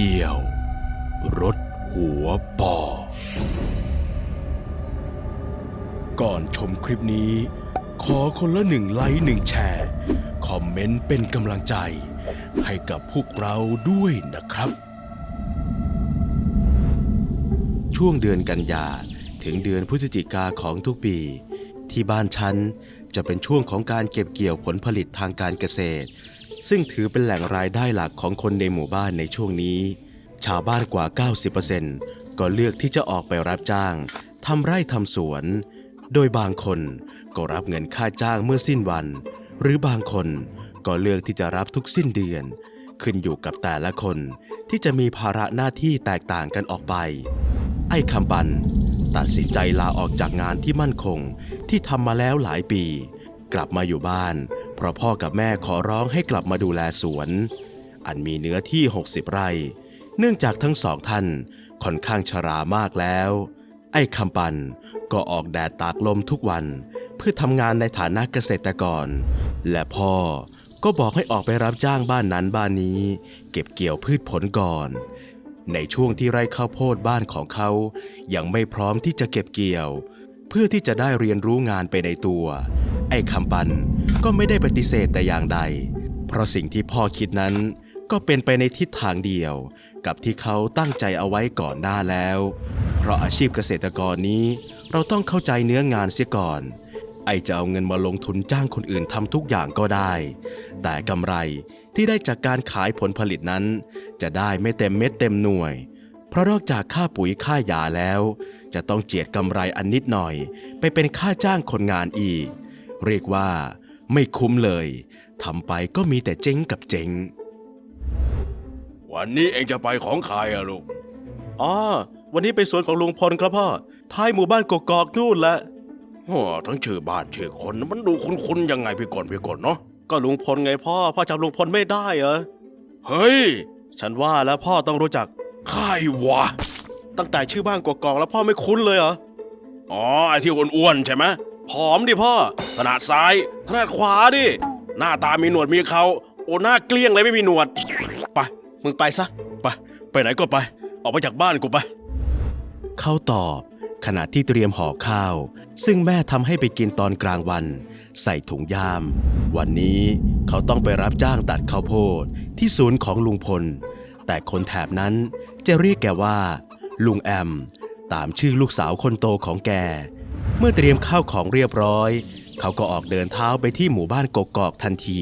เกี่ยว รถหัวปอ ก่อนชมคลิปนี้ ขอคนละหนึ่งไลค์หนึ่งแชร์ คอมเมนต์เป็นกำลังใจ ให้กับพวกเราด้วยนะครับ ช่วงเดือนกันยาถึงเดือนพฤศจิกาของทุกปี ที่บ้านฉันจะเป็นช่วงของการเก็บเกี่ยวผลผลิตทางการเกษตร ซึ่งถือเป็นแหล่งรายได้หลักของคนในหมู่บ้านในช่วงนี้ ชาวบ้านกว่า 90%ก็เลือกที่จะออกไปรับจ้างทำไร่ทำสวน โดยบางคนก็รับเงินค่าจ้างเมื่อสิ้นวัน หรือบางคนก็เลือกที่จะรับทุกสิ้นเดือน ขึ้นอยู่กับแต่ละคนที่จะมีภาระหน้าที่แตกต่างกันออกไป ไอ้คำปัน ตัดสินใจลาออกจากงานที่มั่นคงที่ทำมาแล้วหลายปี กลับมาอยู่บ้าน เพราะพ่อกับแม่ขอร้องให้กลับมาดูแลสวน อันมีเนื้อที่ 60 ไร่ เนื่องจากทั้งสองท่านค่อนข้างชรามากแล้ว ไอ้คำปันก็ออกแดดตากลมทุกวัน เพื่อทำงานในฐานะเกษตรกร และพ่อก็บอกให้ออกไปรับจ้างบ้านนั้นบ้านนี้ เก็บเกี่ยวพืชผลก่อน ในช่วงที่ไร่ข้าวโพดบ้านของเขายังไม่พร้อมที่จะเก็บเกี่ยว เพื่อที่จะได้เรียนรู้งานไปในตัว ไอ้คำปันก็ไม่ได้ปฏิเสธแต่อย่างใด เพราะสิ่งที่พ่อคิดนั้นก็เป็นไปในทิศทางเดียวกับที่เขาตั้งใจเอาไว้ก่อนหน้าแล้ว เพราะอาชีพเกษตรกรนี้ เราต้องเข้าใจเนื้องานเสียก่อน ไอจะเอาเงินมาลงทุนจ้างคนอื่นทำทุกอย่างก็ได้ แต่กำไรที่ได้จากการขายผลผลิตนั้น จะได้ไม่เต็มเม็ดเต็มหน่วย เพราะนอกจากค่าปุ๋ยค่ายาแล้ว จะต้องเจียดกำไรอันนิดหน่อย ไปเป็นค่าจ้างคนงานอีก เรียกว่า ไม่คุ้มเลยทำไปก็มีแต่เจ๊งกับเจ๊งวันนี้เองจะไปของใครอะลูกอ๋อวันนี้ไปสวนของลุงพลครับพ่อท้ายหมู่บ้านกกอกนู่นแหละโอ้ทั้งชื่อบ้านชื่อคนมันดูคุ้นๆยังไงพี่ก่อนพี่ก่อนเนาะก็ลุงพลไงพ่อพ่อจำลุงพลไม่ได้เหรอเฮ้ย ฉันว่าแล้วพ่อต้องรู้จักใครวะตั้งแต่ชื่อบ้านกกอกแล้วพ่อไม่คุ้นเลยเหรออ๋อไอ้ที่อ้วนๆใช่ไหม ผอมดิพ่อ ถนัดซ้าย ถนัดขวาดิ หน้าตามีหนวดมีเขา โอหน้าเกลี้ยงเลยไม่มีหนวด ไป มึงไปซะ ไป ไปไหนก็ไป ออกไปจากบ้านกูไป เขาตอบขณะที่เตรียมห่อข้าว ซึ่งแม่ทำให้ไปกินตอนกลางวัน ใส่ถุงยาม วันนี้เขาต้องไปรับจ้างตัดข้าวโพดที่สวนของลุงพล แต่คนแถบนั้นจะเรียกแกว่า ลุงแอม ตามชื่อลูกสาวคนโตของแก เมื่อเตรียมข้าวของเรียบร้อย เขาก็ออกเดินเท้าไปที่หมู่บ้านกกอกทันที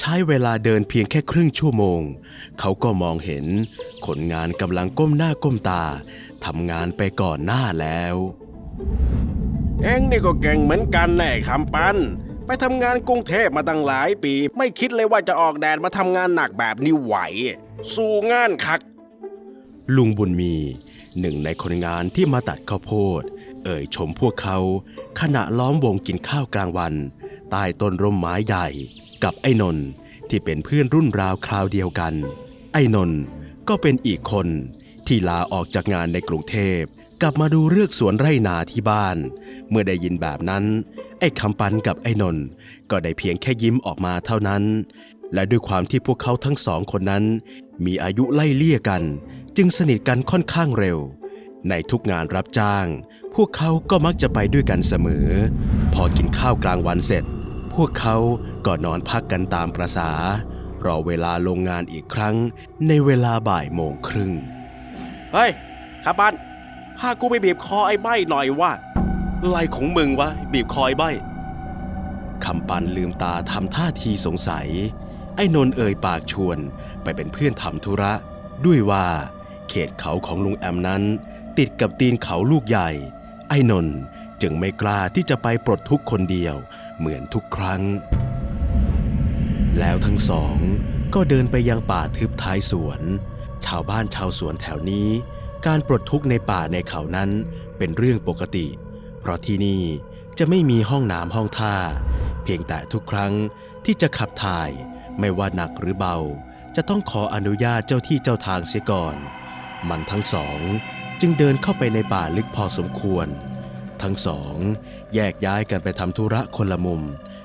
ใช้เวลาเดินเพียงแค่ครึ่งชั่วโมง เขาก็มองเห็นคนงานกำลังก้มหน้าก้มตาทำงานไปก่อนหน้าแล้ว เอ็งนี่ก็เก่งเหมือนกันแน่คำปัน ไปทำงานกรุงเทพมาตั้งหลายปี ไม่คิดเลยว่าจะออกแดดมาทำงานหนักแบบนี้ไหว สู้งานคัก ลุงบุญมีหนึ่งในคนงานที่มาตัดข้าวโพด เอ่ยชมพวกเขา ขณะล้อมวงกินข้าวกลางวัน ใต้ต้นร่มไม้ใหญ่ กับไอ้นนท์ที่เป็นเพื่อนรุ่นราวคราวเดียวกัน ไอ้นนท์ก็เป็นอีกคนที่ลาออกจากงานในกรุงเทพ กลับมาดูเลือกสวนไร่นาที่บ้าน เมื่อได้ยินแบบนั้น ไอ้คำปันกับไอ้นนท์ก็ได้เพียงแค่ยิ้มออกมาเท่านั้น และด้วยความที่พวกเขาทั้งสองคนนั้น มีอายุไล่เลี่ยกัน จึงสนิทกันค่อนข้างเร็ว ในทุกงานรับจ้าง พวกเขาก็มักจะไปด้วยกันเสมอ พอกินข้าวกลางวันเสร็จ พวกเขาก็นอนพักกันตามประษารอเวลาลงงานอีกครั้ง ในเวลาบ่ายโมงครึ่ง เฮ้ยครับปันพากูไปบีบคอไอ้ใบหน่อยว่าไรของมึงวะ บีบคอไอ้ใบคำปันลืมตาทำท่าทีสงสัย ไอ้นนท์เอ่ยปากชวนไปเป็นเพื่อนทำธุระ ด้วยว่า เขตเขาของลุงแอมนั้น ติดกับตีนเขาลูกใหญ่ ไอ้นนท์จึงไม่กล้าที่จะไปปลดทุกข์คนเดียว เหมือนทุกครั้ง แล้วทั้งสองก็เดินไปยังป่าทึบท้ายสวน ชาวบ้านชาวสวนแถวนี้ การปลดทุกข์ในป่าในเขานั้นเป็นเรื่องปกติ เพราะที่นี่จะไม่มีห้องน้ำห้องท่า เพียงแต่ทุกครั้งที่จะขับถ่ายไม่ว่าหนักหรือเบา จะต้องขออนุญาตเจ้าที่เจ้าทางเสียก่อน มันทั้งสอง จึงเดินเข้าไปในป่าลึกพอสมควร ทั้งสองแยกย้ายกันไปทำธุระคนละมุม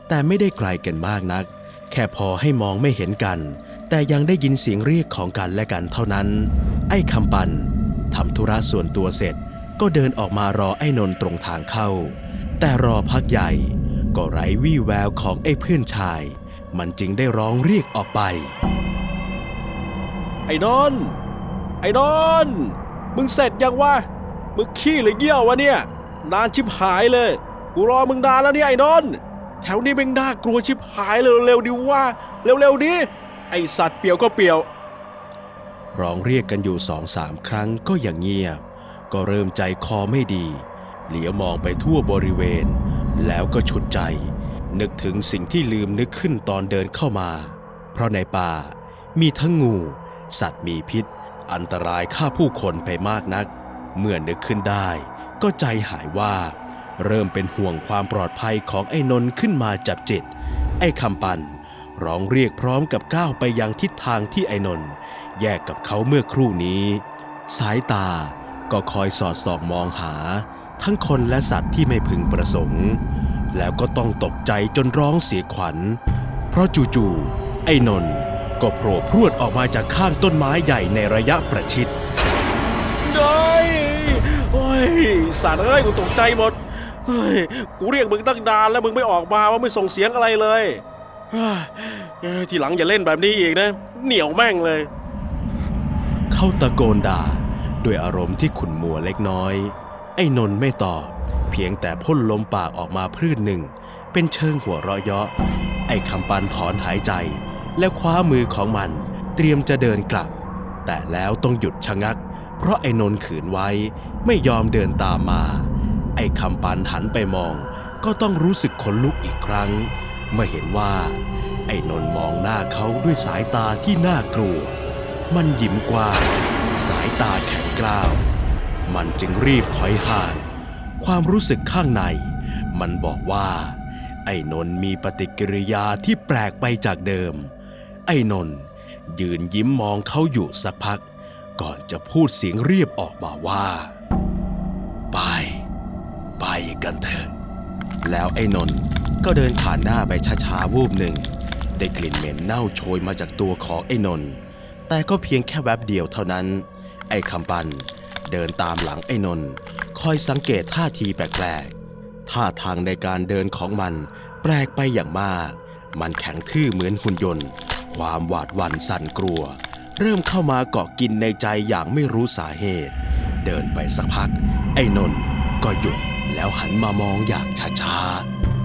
แต่ไม่ได้ไกลกันมากนัก แค่พอให้มองไม่เห็นกัน แต่ยังได้ยินเสียงเรียกของกันและกันเท่านั้น ไอ้คำปันทำธุระส่วนตัวเสร็จ ก็เดินออกมารอไอ้นนท์ตรงทางเข้า แต่รอพักใหญ่ ก็ไร้วี่แววของไอ้เพื่อนชาย มันจึงได้ร้องเรียกออกไป ไอ้นนท์ไอ้นนท์ มึงเสร็จยังวะ มึงขี้หรือเยี่ยววะเนี่ย นานชิบหายเลย กูรอมึงนานแล้วเนี่ยไอ้นนท์แถวนี้แม่งน่ากลัวชิบหายเลยเร็วๆดิว่า เร็วๆดิ ไอสัตว์เปียวก็เปียว ร้องเรียกกันอยู่สองสามครั้งก็ย่างเงียบ ก็เริ่มใจคอไม่ดี เหลียวมองไปทั่วบริเวณ แล้วก็ฉุดใจ นึกถึงสิ่งที่ลืมนึกขึ้นตอนเดินเข้ามา เพราะในป่ามีทั้งงู สัตว์มีพิษ อันตรายฆ่าผู้คนไปมากนัก เมื่อนึกขึ้นได้ ก็ใจหายว่า เริ่มเป็นห่วงความปลอดภัยของไอ้นนท์ขึ้นมาจับจิต ไอ้คำปันร้องเรียกพร้อมกับก้าวไปยังทิศทางที่ไอ้นนท์แยกกับเขาเมื่อครู่นี้ สายตาก็คอยสอดส่องมองหา ทั้งคนและสัตว์ที่ไม่พึงประสงค์ แล้วก็ต้องตกใจจนร้องเสียขวัญ เพราะจู่ๆไอ้นนท์ ก็โผล่พรวดออกมาจากข้างต้นไม้ใหญ่ในระยะประชิดเฮ้ยโอ้ยสัตว์เอ้ยกูตกใจหมดเฮ้ยกูเรียกมึงตั้งนานแล้วมึงไม่ออกมาว่าไม่ส่งเสียงอะไรเลยเฮ้ยเอ้ยทีหลังอย่าเล่นแบบนี้อีกนะ เหนียวแม่งเลย เขาตะโกนด่าด้วยอารมณ์ที่ขุ่นมัวเล็กน้อย ไอ้นนท์ไม่ตอบเพียงแต่พ่นลมปากออกมาพรื่นหนึ่ง เป็นเชิงหัวเราะเยาะไอ้คำปันถอนหายใจ แล้วคว้ามือของมันเตรียมจะเดินกลับ แต่แล้วต้องหยุดชะงัก เพราะไอ้นนขืนไว้ไม่ยอมเดินตามมา ไอ้คำปันหันไปมอง ก็ต้องรู้สึกขนลุกอีกครั้ง เมื่อเห็นว่า ไอ้นนมองหน้าเขาด้วยสายตาที่น่ากลัว มันยิ้มกว้างสายตาแข็งกร้าว มันจึงรีบถอยห่าง ความรู้สึกข้างใน มันบอกว่า ไอ้นนมีปฏิกิริยาที่แปลกไปจากเดิม ไอ้นนท์ยืนยิ้มมองเขาอยู่สักพัก ก่อนจะพูดเสียงเรียบออกมาว่า ไป ไปกันเถอะ แล้วไอ้นนท์ก็เดินผ่านหน้าไปช้าๆวูบหนึ่ง ได้กลิ่นเหม็นเน่าโชยมาจากตัวของไอ้นนท์แต่ก็เพียงแค่แวบเดียวเท่านั้น ไอ้คำปันเดินตามหลังไอ้นนท์คอยสังเกตท่าทีแปลกๆท่าทางในการเดินของมันแปลกไปอย่างมาก มันแข็งทื่อเหมือนหุ่นยนต์ ความหวาดหวั่นสั่นกลัว เริ่มเข้ามาเกาะกินในใจอย่างไม่รู้สาเหตุ เดินไปสักพัก ไอ้นนท์ก็หยุดแล้วหันมามองอย่างช้า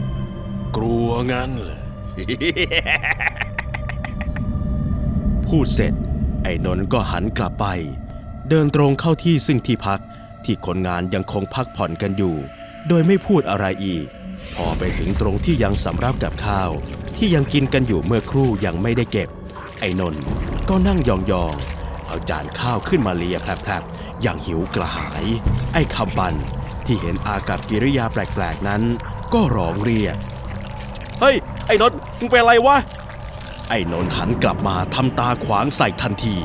ๆ กลัวงั้นเหรอพูดเสร็จ ไอ้นนท์ก็หันกลับไป เดินตรงเข้าที่ซึ่งที่พักที่คนงานยังคงพักผ่อนกันอยู่ โดยไม่พูดอะไรอีก พอไปถึงตรงที่ยังสำรับกับข้าว ที่ยังกินกันอยู่เมื่อครู่ยังไม่ได้เก็บ ไอ้นนท์ก็นั่งยองๆ เอาจานข้าวขึ้นมาเลียแผลบๆ อย่างหิวกระหาย ไอ้คำปันที่เห็นอากับกิริยาแปลกๆนั้น ก็ร้องเรียก เฮ้ย ไอ้นนท์มึงเป็นอะไรวะ ไอ้นนท์หันกลับมาทำตาขวางใส่ทันที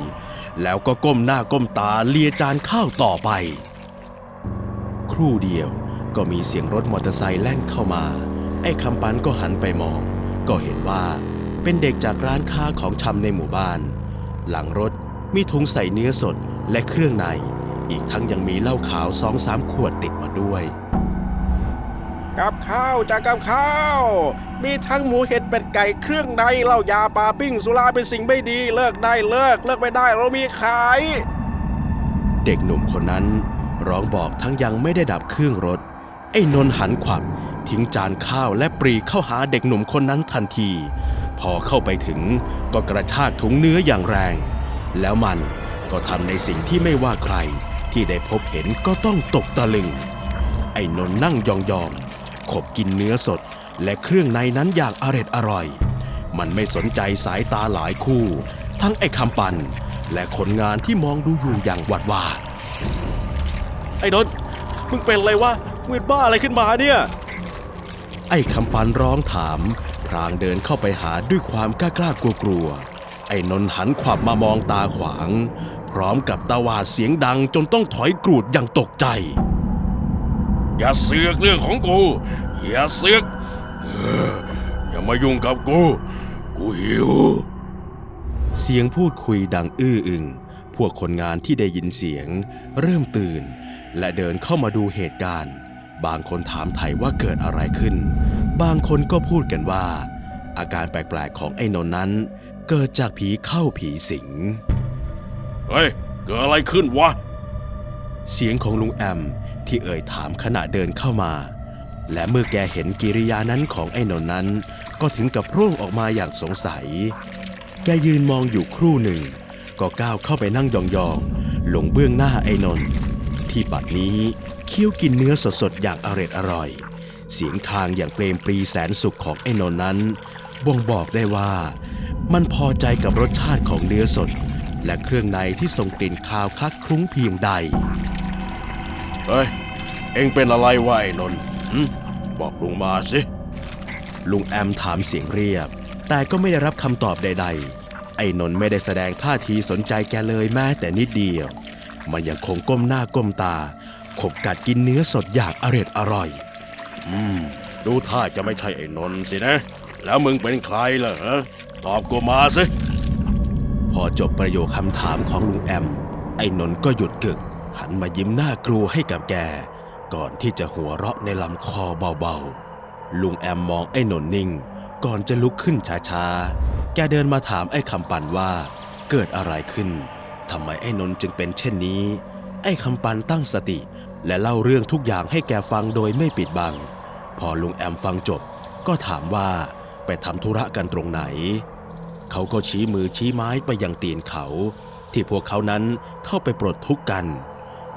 แล้วก็ก้มหน้าก้มตาเลียจานข้าวต่อไป ครู่เดียวก็มีเสียงรถมอเตอร์ไซค์แล่นเข้ามา ไอ้คำปันก็หันไปมอง ก็เห็นว่าเป็นเด็กจากร้านค้าของชำในหมู่บ้าน หลังรถมีถุงใส่เนื้อสดและเครื่องใน อีกทั้งยังมีเหล้าขาวสองสามขวดติดมาด้วย กับข้าวจากกับข้าว มีทั้งหมูเห็ดเป็ดไก่เครื่องในเหล้ายาปลาปิ้งสุราเป็นสิ่งไม่ดีเลิกได้เลิกเลิกไม่ได้เรามีขาย เด็กหนุ่มคนนั้นร้องบอกทั้งยังไม่ได้ดับเครื่องรถ ไอ้นนท์หันขวับ ทิ้งจานข้าวและปรีเข้าหาเด็กหนุ่มคนนั้นทันที พอเข้าไปถึงก็กระชากถุงเนื้ออย่างแรง แล้วมันก็ทำในสิ่งที่ไม่ว่าใคร ที่ได้พบเห็นก็ต้องตกตะลึง ไอ้นนท์นั่งยองๆขบกินเนื้อสดและเครื่องในนั้นอย่างอร็ดอร่อย มันไม่สนใจสายตาหลายคู่ ทั้งไอ้คำปัน และคนงานที่มองดูอยู่อย่างหวาดหวาดไอ้นนท์มึงเป็นอะไรวะมึงเป็นบ้าอะไรขึ้นมาเนี่ย ไอ้คำปันร้องถาม พรางเดินเข้าไปหาด้วยความกล้ากล้ากลัวกลัวๆไอ้นนท์หันขวับมามองตาขวาง พร้อมกับตาหวาดเสียงดังจนต้องถอยกรูดอย่างตกใจ อย่าเสือกเรื่องของกู อย่าเสือกเอออย่ามายุ่งกับกู กูหิว เสียงพูดคุยดังอื้ออึง พวกคนงานที่ได้ยินเสียง เริ่มตื่น และเดินเข้ามาดูเหตุการณ์ บางคนถามไถ่ว่าเกิดอะไรขึ้น บางคนก็พูดกันว่า อาการแปลกๆของไอ้นนท์นั้น เกิดจากผีเข้าผีสิง เฮ้ย เกิดอะไรขึ้นวะ เสียงของลุงแอมที่เอ่ยถามขณะเดินเข้ามา และเมื่อแกเห็นกิริยานั้นของไอ้นนท์นั้น ก็ถึงกับร่วงออกมาอย่างสงสัย แกยืนมองอยู่ครู่หนึ่ง ก็ก้าวเข้าไปนั่งยองๆลงเบื้องหน้าไอ้นนท์ ที่บัดนี้เคี้ยวกินเนื้อสดๆ อย่างอร็ดอร่อย เสียงคางอย่างเปรมปรีแสนสุขของไอ้นนท์นั้น บ่งบอกได้ว่า มันพอใจกับรสชาติของเนื้อสด และเครื่องในที่ส่งกลิ่นคาวคลักคลุ้งเพียงใด เฮ้ย เอ็งเป็นอะไรวะไอ้นนท์หึบอกลุงมาสิ ลุงแอมถามเสียงเรียบ แต่ก็ไม่ได้รับคำตอบใด ๆ ไอ้นนท์ไม่ได้แสดงท่าทีสนใจแกเลยแม้แต่นิดเดียว มันยังคงก้มหน้าก้มตา ขบกัดกินเนื้อสดอย่างอร็ดอร่อย อืม ดูท่าจะไม่ใช่ไอ้นนท์สินะ แล้วมึงเป็นใครเหรอ ตอบกูมาสิ พอจบประโยคคำถามของลุงแอม ไอ้นนท์ก็หยุดกึก หันมายิ้มหน้ากลัวให้กับแก ก่อนที่จะหัวเราะในลำคอเบาๆ ลุงแอมมองไอ้นนท์นิ่ง ก่อนจะลุกขึ้นช้าๆ แกเดินมาถามไอ้คำปันว่า เกิดอะไรขึ้น ทำไมไอ้นนท์จึงเป็นเช่นนี้ ไอ้คำปันตั้งสติ และเล่าเรื่องทุกอย่างให้แกฟังโดยไม่ปิดบัง พอลุงแอมฟังจบ ก็ถามว่าไปทำธุระกันตรงไหน เขาก็ชี้มือชี้ไม้ไปยังตีนเขา ที่พวกเขานั้นเข้าไปปลดทุกข์กัน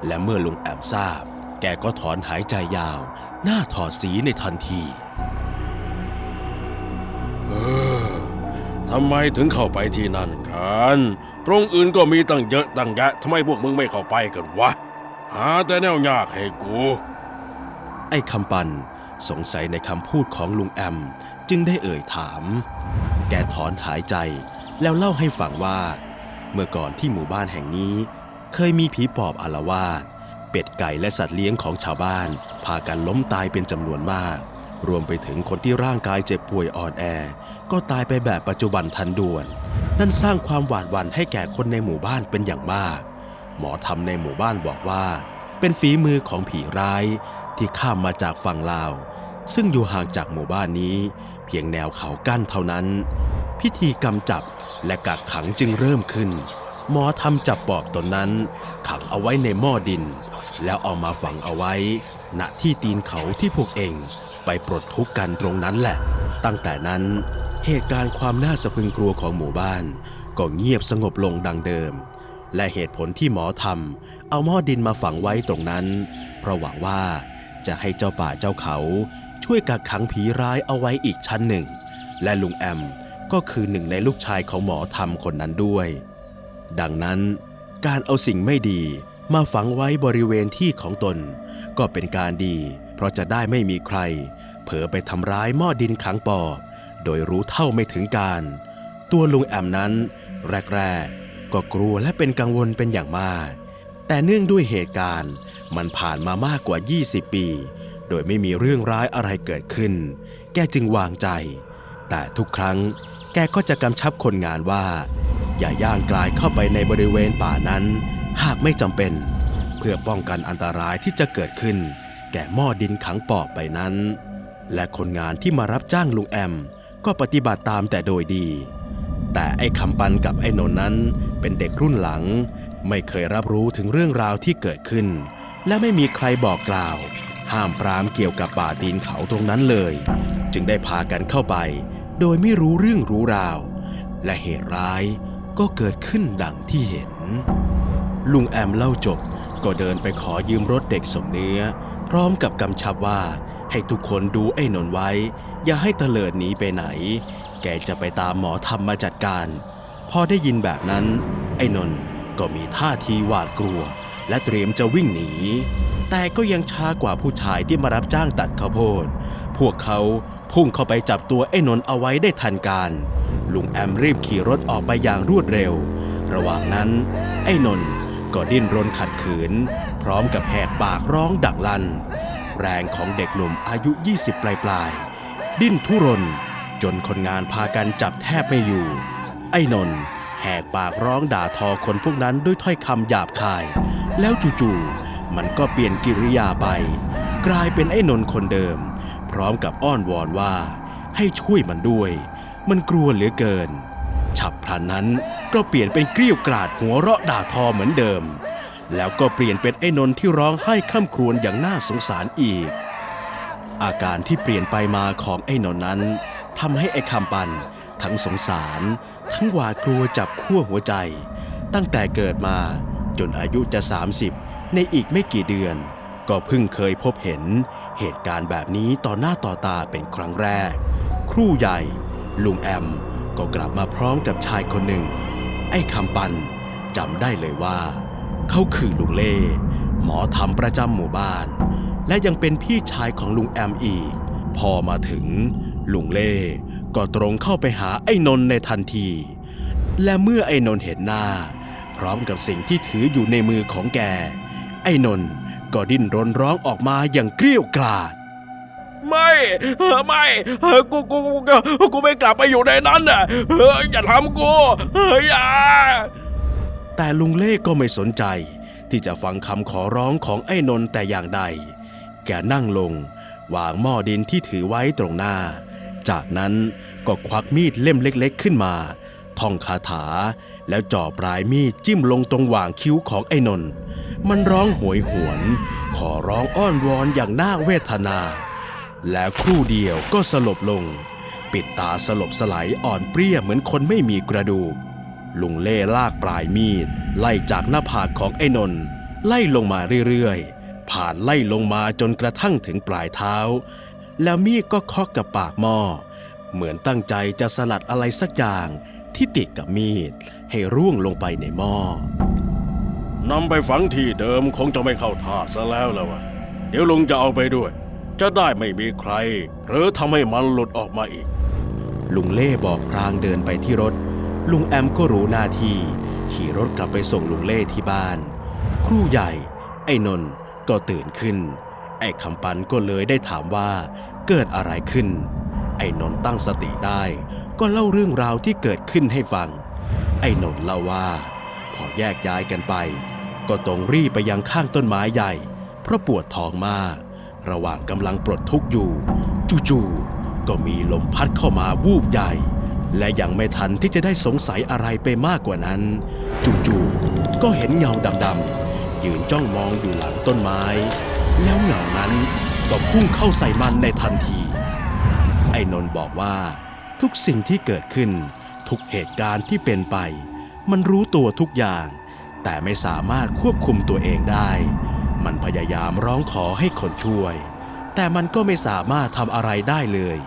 และเมื่อลุงแอมทราบ แกก็ถอนหายใจยาว หน้าถอดสีในทันที เออ ทำไมถึงเข้าไปที่นั่นกันตรงอื่นก็มีตั้งเยอะตั้งแยะทำไมพวกมึงไม่เข้าไปกันวะ หาแต่แนวยากให้กู ไอ้คำปันสงสัยในคำพูดของลุงแอม จึงได้เอ่ยถาม แกถอนหายใจแล้วเล่าให้ฟังว่า เมื่อก่อนที่หมู่บ้านแห่งนี้ เคยมีผีปอบอาละวาดเป็ดไก่และสัตว์เลี้ยงของชาวบ้าน พากันล้มตายเป็นจำนวนมาก รวมไปถึงคนที่ร่างกายเจ็บป่วยอ่อนแอ ก็ตายไปแบบปัจจุบันทันด่วน นั่นสร้างความหวาดหวั่นให้แก่คนในหมู่บ้านเป็นอย่างมาก หมอทำในหมู่บ้านบอกว่า เป็นฝีมือของผีร้ายที่ข้ามมาจากฝั่งลาว ซึ่งอยู่ห่างจากหมู่บ้านนี้ เพียงแนวเขากั้นเท่านั้น พิธีกรรมจับและกักขังจึงเริ่มขึ้น หมอทำจับปอบตนนั้น ขังเอาไว้ในหม้อดิน แล้วเอามาฝังเอาไว้ณที่ตีนเขาที่พวกเอง ไปปลดทุกข์กันตรงนั้นแหละ ตั้งแต่นั้นเหตุการณ์ความน่าสะพรึงกลัวของหมู่บ้าน ก็เงียบสงบลงดังเดิม และเหตุผลที่หมอทำเอาหม้อดินมาฝังไว้ตรงนั้น เพราะหวังว่าจะให้เจ้าป่าเจ้าเขา ช่วยกักขังผีร้ายเอาไว้อีกชั้นหนึ่ง และลุงแอมก็คือหนึ่งในลูกชายของหมอทำคนนั้นด้วย ดังนั้นการเอาสิ่งไม่ดีมาฝังไว้บริเวณที่ของตน ก็เป็นการดี ราะจะได้ไม่มีใคร เผลอไปทำร้ายหม้อดินขังปอบ โดยรู้เท่าไม่ถึงการ ตัวลุงแอมนั้น แรกๆ ก็กลัวและเป็นกังวลเป็นอย่างมาก แต่เนื่องด้วยเหตุการณ์มันผ่านมามากกว่า 20 ปี โดยไม่มีเรื่องร้ายอะไรเกิดขึ้น แกจึงวางใจ แต่ทุกครั้งแกก็จะกำชับคนงานว่า อย่าย่างกลายเข้าไปในบริเวณป่านั้น หากไม่จำเป็น เพื่อป้องกันอันตรายที่จะเกิดขึ้น แก่หม้อดินขังปอบไปนั้น และคนงานที่มารับจ้างลุงแอม ก็ปฏิบัติตามแต่โดยดี แต่ไอ้คำปันกับไอ้นนนั้นเป็นเด็กรุ่นหลัง ไม่เคยรับรู้ถึงเรื่องราวที่เกิดขึ้น และไม่มีใครบอกกล่าว ห้ามปรามเกี่ยวกับป่าตีนเขาตรงนั้นเลย จึงได้พากันเข้าไป โดยไม่รู้เรื่องรู้ราว และเหตุร้ายก็เกิดขึ้นดังที่เห็น ลุงแอมเล่าจบก็เดินไปขอยืมรถเด็กสมเนื้อ ร้อมกับกำชับว่าให้ทุกคนดูไอ้นนท์ไว้ อย่าให้เตลิดหนีไปไหน แกจะไปตามหมอทำมาจัดการ พอได้ยินแบบนั้น ไอ้นนท์ก็มีท่าทีหวาดกลัว และเตรียมจะวิ่งหนี แต่ก็ยังช้ากว่าผู้ชายที่มารับจ้างตัดข้าวโพด พวกเขาพุ่งเข้าไปจับตัวไอ้นนท์เอาไว้ได้ทันการ ลุงแอมรีบขี่รถออกไปอย่างรวดเร็ว ระหว่างนั้น ไอ้นนท์ก็ดิ้นรนขัดขืน พร้อมกับแหกปากร้องดังลั่นแรงของเด็กหนุ่มอายุ 20 ปลายๆดิ้นทุรน จนคนงานพากันจับแทบไม่อยู่ ไอ้นนท์แหกปากร้องด่าทอคนพวกนั้นด้วยถ้อยคำหยาบคาย แล้วจู่ๆมันก็เปลี่ยนกิริยาไป กลายเป็นไอ้นนท์คนเดิม พร้อมกับอ้อนวอนว่า ให้ช่วยมันด้วย มันกลัวเหลือเกิน ฉับพลันนั้นก็เปลี่ยนเป็นเกลี้ยวกราดหัวเราะด่าทอเหมือนเดิม แล้วก็เปลี่ยนเป็นไอ้นนที่ร้องไห้คร่ำครวญอย่างน่าสงสารอีก อาการที่เปลี่ยนไปมาของไอ้นนนั้นทำให้ไอ้คำปัน ทั้งสงสาร ทั้งหวาดกลัวจับขั้วหัวใจ ตั้งแต่เกิดมาจนอายุจะ 30 ในอีกไม่กี่เดือน ก็เพิ่งเคยพบเห็น เหตุการณ์แบบนี้ต่อหน้าต่อตาเป็นครั้งแรก ครูใหญ่ ลุงแอม ก็กลับมาพร้อมกับชายคนหนึ่ง ไอ้คำปันจำได้เลยว่า เขาคือลุงเล่หมอทำประจำหมู่บ้าน และยังเป็นพี่ชายของลุงแอมอีก พอมาถึง ลุงเล่ก็ตรงเข้าไปหาไอ้นนท์ในทันที และเมื่อไอ้นนเห็นหน้า พร้อมกับสิ่งที่ถืออยู่ในมือของแก ไอ้นนก็ดิ้นรนร้องออกมาอย่างเกลี้ยวกล่อดไม่ไม่กูกูกูกูไม่กลับไปอยู่ในนั้นน่ะอย่าทำกูอย่า แต่ลุงเล่ก็ไม่สนใจ ที่จะฟังคำขอร้องของไอ้นนแต่อย่างใด แกนั่งลง วางหม้อดินที่ถือไว้ตรงหน้า จากนั้นก็ควักมีดเล่มเล็กๆขึ้นมา ท่องคาถา แล้วจ่อปลายมีดจิ้มลงตรงหว่างคิ้วของไอ้นน มันร้องหวยหวน ขอร้องอ้อนวอนอย่างน่าเวทนา แล้วครู่เดียวก็สลบลง ปิดตาสลบสลายอ่อนเปรี้ยเหมือนคนไม่มีกระดูก ลุงเล่ลากปลายมีด ไล่จากหน้าผากของไอ้นนท์ไล่ลงมาเรื่อยๆ ผ่านไล่ลงมาจนกระทั่งถึงปลายเท้า แล้วมีดก็เคาะกับปากหม้อ เหมือนตั้งใจจะสลัดอะไรสักอย่างที่ติดกับมีด ให้ร่วงลงไปในหม้อนำไปฝังที่เดิมคงจะไม่เข้าท่าซะแล้วแล้ววะเดี๋ยวลุงจะเอาไปด้วย จะได้ไม่มีใครเผลอทำให้มันหลุดออกมาอีก ลุงเล่บอกพรางเดินไปที่รถ ลุงแอมก็รู้หน้าที่ ขี่รถกลับไปส่งลุงเล่ที่บ้าน ครูใหญ่ ไอ้นนท์ก็ตื่นขึ้น ไอ้คำปันก็เลยได้ถามว่า เกิดอะไรขึ้น ไอ้นนท์ตั้งสติได้ ก็เล่าเรื่องราวที่เกิดขึ้นให้ฟัง ไอ้นนท์เล่าว่า พอแยกย้ายกันไป ก็ตรงรีบไปยังข้างต้นไม้ใหญ่ เพราะปวดท้องมาก ระหว่างกำลังปลดทุกข์อยู่ จู่ๆก็มีลมพัดเข้ามาวูบใหญ่ และยังไม่ทันที่จะได้สงสัยอะไรไปมากกว่านั้น จู่ๆก็เห็นเงาดำๆยืนจ้องมองอยู่หลังต้นไม้ แล้วเงานั้นก็พุ่งเข้าใส่มันในทันที ไอ้นนท์บอกว่า ทุกสิ่งที่เกิดขึ้น ทุกเหตุการณ์ที่เป็นไป มันรู้ตัวทุกอย่าง แต่ไม่สามารถควบคุมตัวเองได้ มันพยายามร้องขอให้คนช่วย แต่มันก็ไม่สามารถทำอะไรได้เลย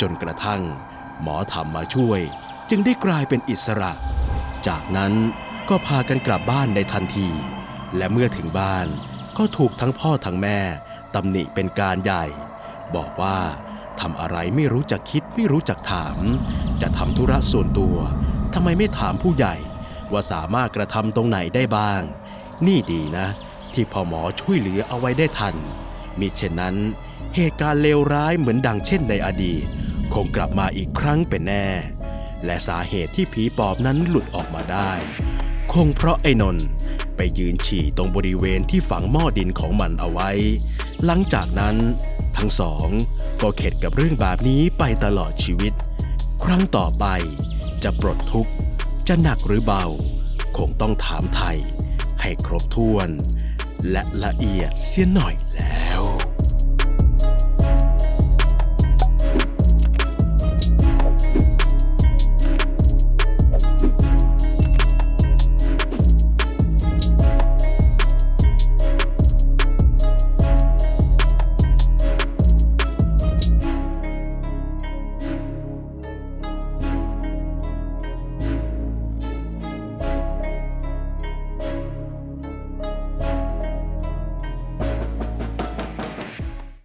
จนกระทั่ง หมอทำมาช่วย จึงได้กลายเป็นอิสระ จากนั้นก็พากันกลับบ้านในทันที และเมื่อถึงบ้านก็ถูกทั้งพ่อทั้งแม่ตำหนิเป็นการใหญ่ บอกว่าทำอะไรไม่รู้จักคิดไม่รู้จักถาม จะทำธุระส่วนตัวทำไมไม่ถามผู้ใหญ่ว่าสามารถกระทำตรงไหนได้บ้าง นี่ดีนะ ที่พอหมอช่วยเหลือเอาไว้ได้ทัน มิเช่นนั้น เหตุการณ์เลวร้ายเหมือนดังเช่นในอดีต คงกลับมาอีกครั้งเป็นแน่ และสาเหตุที่ผีปอบนั้นหลุดออกมาได้ คงเพราะไอ้นนท์ไปยืนฉี่ตรงบริเวณที่ฝังหม้อดินของมันเอาไว้ หลังจากนั้นทั้งสองก็เข็ดกับเรื่องแบบนี้ไปตลอดชีวิต ครั้งต่อไปจะปลดทุกข์ จะหนักหรือเบา คงต้องถามไทย ให้ครบถ้วน และละเอียดเสียหน่อยแล้ว